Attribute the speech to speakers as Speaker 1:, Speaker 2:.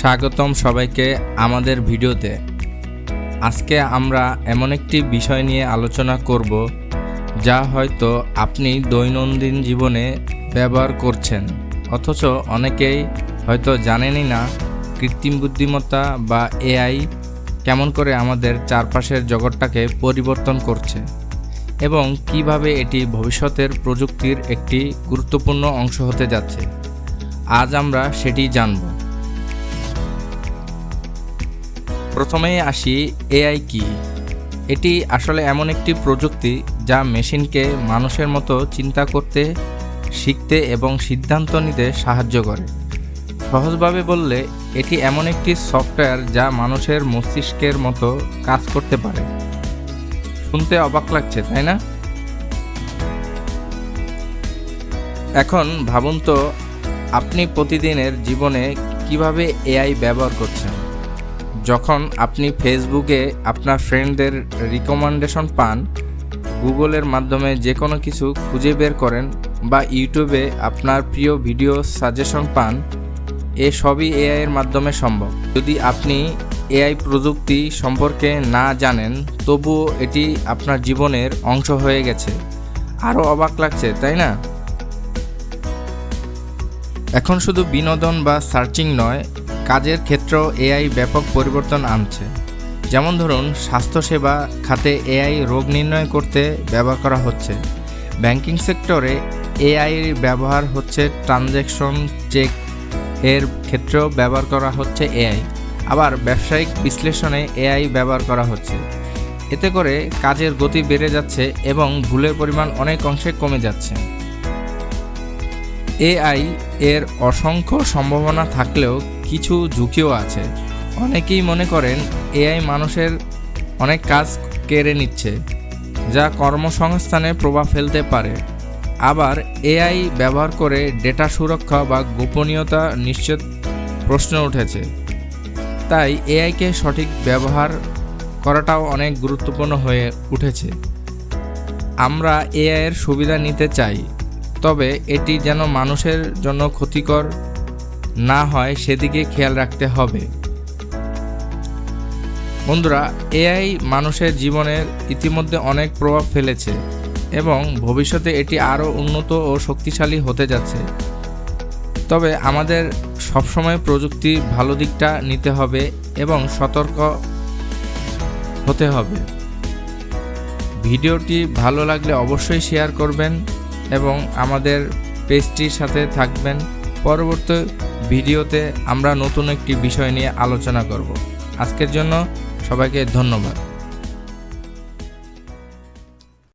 Speaker 1: স্বাগতম সবাইকে আমাদের ভিডিওতে। আজকে আমরা এমন একটি বিষয় নিয়ে আলোচনা করব, যা হয়তো আপনি দৈনন্দিন জীবনে ব্যবহার করছেন, অথচ অনেকেই হয়তো জানেনই না কৃত্রিম বুদ্ধিমত্তা বা এআই কেমন করে আমাদের চারপাশের জগৎটাকে পরিবর্তন করছে এবং কীভাবে এটি ভবিষ্যতের প্রযুক্তির একটি গুরুত্বপূর্ণ অংশ হতে যাচ্ছে। আজ আমরা সেটি জানব। প্রথমেই আসি এআই কি? এটি আসলে এমন একটি প্রযুক্তি যা মেশিনকে মানুষের মতো চিন্তা করতে, শিখতে এবং সিদ্ধান্ত নিতে সাহায্য করে। সহজভাবে বললে, এটি এমন একটি সফটওয়্যার যা মানুষের মস্তিষ্কের মতো কাজ করতে পারে। শুনতে অবাক লাগছে, তাই না? এখন ভাবুন তো, আপনি প্রতিদিনের জীবনে কীভাবে এআই ব্যবহার করছেন? যখন আপনি ফেসবুকে আপনার ফ্রেন্ডদের রিকমেন্ডেশন পান গুগলের মাধ্যমে যে কোনো কিছু খুঁজে বের করেন বা ইউটিউবে আপনার প্রিয় ভিডিও সাজেশন পান, এ সবই এআই এর মাধ্যমে সম্ভব। যদি আপনি এআই প্রযুক্তি সম্পর্কে না জানেন, তবুও এটি আপনার জীবনের অংশ হয়ে গেছে। আরও অবাক লাগছে, তাই না? এখন শুধু বিনোদন বা সার্চিং নয় কাজের ক্ষেত্রেও এআই ব্যাপক পরিবর্তন আনছে। যেমন ধরুন, স্বাস্থ্যসেবা খাতে এআই রোগ নির্ণয় করতে ব্যবহার করা হচ্ছে। ব্যাংকিং সেক্টরে এআই ব্যবহার হচ্ছে, ট্রানজ্যাকশন চেক এর ক্ষেত্রেও ব্যবহার করা হচ্ছে এআই। আবার ব্যবসায়িক বিশ্লেষণে এআই ব্যবহার করা হচ্ছে। এতে করে কাজের গতি বেড়ে যাচ্ছে এবং ভুলের পরিমাণ অনেক অংশে কমে যাচ্ছে। এআই এর অসংখ্য সম্ভাবনা থাকলেও কিছু ঝুঁকিও আছে। অনেকেই মনে করেন, এআই মানুষের অনেক কাজ কেড়ে নিচ্ছে, যা কর্মসংস্থানে প্রভাব ফেলতে পারে। আবার এআই ব্যবহার করে ডেটা সুরক্ষা বা গোপনীয়তা নিশ্চিত প্রশ্ন উঠেছে। তাই এআইকে সঠিক ব্যবহার করাটাও অনেক গুরুত্বপূর্ণ হয়ে উঠেছে। আমরা এআইয়ের সুবিধা নিতে চাই, তবে এটি যেন মানুষের জন্য ক্ষতিকর না হয় সেদিকে খেয়াল রাখতে হবে। বন্ধুরা, এআই মানুষের জীবনের ইতিমধ্যে অনেক প্রভাব ফেলেছে এবং ভবিষ্যতে এটি আরও উন্নত ও শক্তিশালী হতে যাচ্ছে। তবে আমাদের সবসময় প্রযুক্তির ভালো দিকটা নিতে হবে এবং সতর্ক হতে হবে। ভিডিওটি ভালো লাগলে অবশ্যই শেয়ার করবেন এবং আমাদের পেজটির সাথে থাকবেন। পরবর্তী ভিডিওতে আমরা নতুন একটি বিষয় নিয়ে আলোচনা করব। আজকের জন্য সবাইকে ধন্যবাদ।